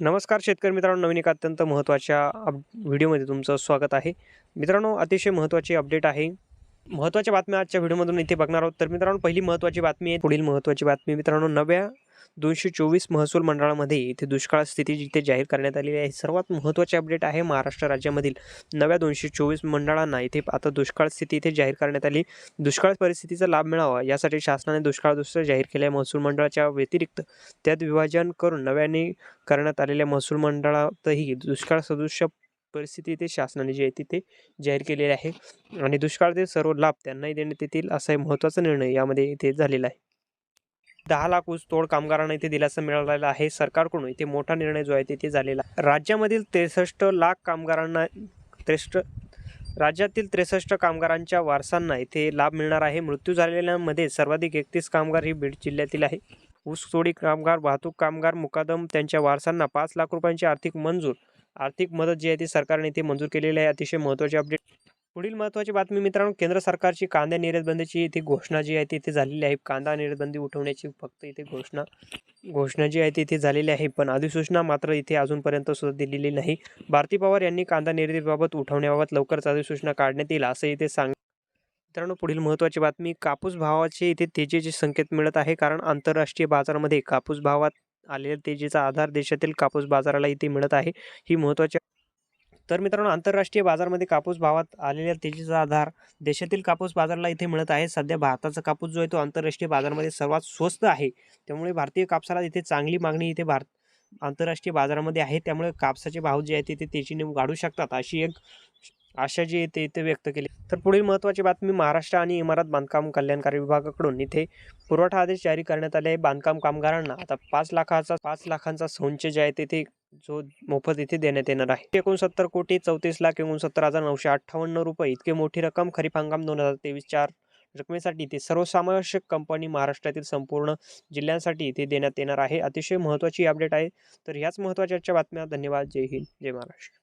नमस्कार शेतकरी मित्रांनो नवीन एका अत्यंत महत्त्वाच्या अप व्हिडिओमध्ये तुमचं स्वागत आहे. मित्रांनो अतिशय महत्त्वाची अपडेट आहे. महत्त्वाच्या बातम्या आजच्या व्हिडिओमधून इथे बघणार आहोत. तर मित्रांनो पहिली महत्त्वाची बातमी आहे पुढील महत्त्वाची बातमी. मित्रांनो नव्या दोनशे चोवीस महसूल मंडळामध्ये इथे दुष्काळ स्थिती जिथे जाहीर करण्यात आलेली आहे सर्वात महत्त्वाचे अपडेट आहे महाराष्ट्र राज्यामधील नव्या दोनशे चोवीस मंडळांना. इथे आता दुष्काळ स्थिती इथे जाहीर करण्यात आली. दुष्काळ परिस्थितीचा लाभ मिळावा यासाठी शासनाने दुष्काळ दुसरं जाहीर केल्या महसूल मंडळाच्या व्यतिरिक्त त्यात विभाजन करून नव्याने करण्यात आलेल्या महसूल मंडळातही दुष्काळ सदृश परिस्थिती इथे शासनाने जी आहे ती ते जाहीर केलेली आहे. आणि दुष्काळातील सर्व लाभ त्यांनाही देण्यात येतील असा एक महत्त्वाचा निर्णय यामध्ये इथे झालेला आहे. दहा लाख ऊस तोड कामगारांना इथे दिलासा मिळालेला आहे. सरकारकडून इथे मोठा निर्णय जो आहे तिथे झालेला आहे. राज्यामधील त्रेसष्ट लाख कामगारांना त्रेसष्ट राज्यातील त्रेसष्ट कामगारांच्या वारसांना इथे लाभ मिळणार आहे. मृत्यू झालेल्यांमध्ये सर्वाधिक एकतीस कामगार ही बीड जिल्ह्यातील आहे. ऊस तोडी कामगार वाहतूक कामगार मुकादम त्यांच्या वारसांना पाच लाख रुपयांची आर्थिक मंजूर आर्थिक मदत जी आहे ती सरकारने इथे मंजूर केलेली आहे. अतिशय महत्त्वाची अपडेट पुढील महत्त्वाची बातमी मित्रांनो केंद्र सरकारची कांदा निर्यातबंदीची इथे घोषणा जी आहे ती इथे झालेली आहे. कांदा निर्यातबंदी उठवण्याची फक्त इथे घोषणा घोषणा जी आहे ती इथे झालेली आहे. पण अधिसूचना मात्र इथे अजूनपर्यंत सुद्धा दिलेली नाही. भारती पवार यांनी कांदा निर्यातीबाबत उठवण्याबाबत लवकरच अधिसूचना काढण्यात येईल असं इथे सांग मित्रांनो पुढील महत्त्वाची बातमी कापूस भावाचे इथे तेजीचे संकेत मिळत आहे. कारण आंतरराष्ट्रीय बाजारामध्ये कापूस भावात आलेल्या तेजीचा आधार देशातील कापूस बाजाराला इथे मिळत आहे. ही महत्त्वाची तर मित्रांनो आंतरराष्ट्रीय बाजारामध्ये कापूस भावात आलेल्या तेजीचा आधार देशातील कापूस बाजाराला इथे मिळत आहे. सध्या भारताचा कापूस जो आहे तो आंतरराष्ट्रीय बाजारामध्ये सर्वात स्वस्त आहे. त्यामुळे भारतीय कापसाला इथे चांगली मागणी इथे भारत आंतरराष्ट्रीय बाजारामध्ये आहे. त्यामुळे कापसाचे भाव जे आहेत ते तेजीने वाढू शकतात. अशी एक आशा जी येते ते इथे व्यक्त केली. तर पुढील महत्त्वाची बातमी महाराष्ट्र आणि इमारत बांधकाम कल्याणकारी विभागाकडून. इथे पुरवठा आदेश जारी करण्यात आले आहे बांधकाम कामगारांना. आता पाच लाखाचा पाच लाखांचा संच जे आहे तिथे जो मोफत इथे देण्यात येणार आहे. एकोणसत्तर कोटी चौतीस लाख एकोणसत्तर हजार नऊशे अठ्ठावन्न रुपये इतकी मोठी रक्कम खरीप हंगाम दोन हजार तेवीस चार रकमेसाठी ते सर्वसमावेशक कंपनी महाराष्ट्रातील संपूर्ण जिल्ह्यांसाठी इथे देण्यात येणार आहे. अतिशय महत्त्वाची अपडेट आहे. तर ह्याच महत्त्वाच्या बातम्या. धन्यवाद. जय हिंद. जय महाराष्ट्र.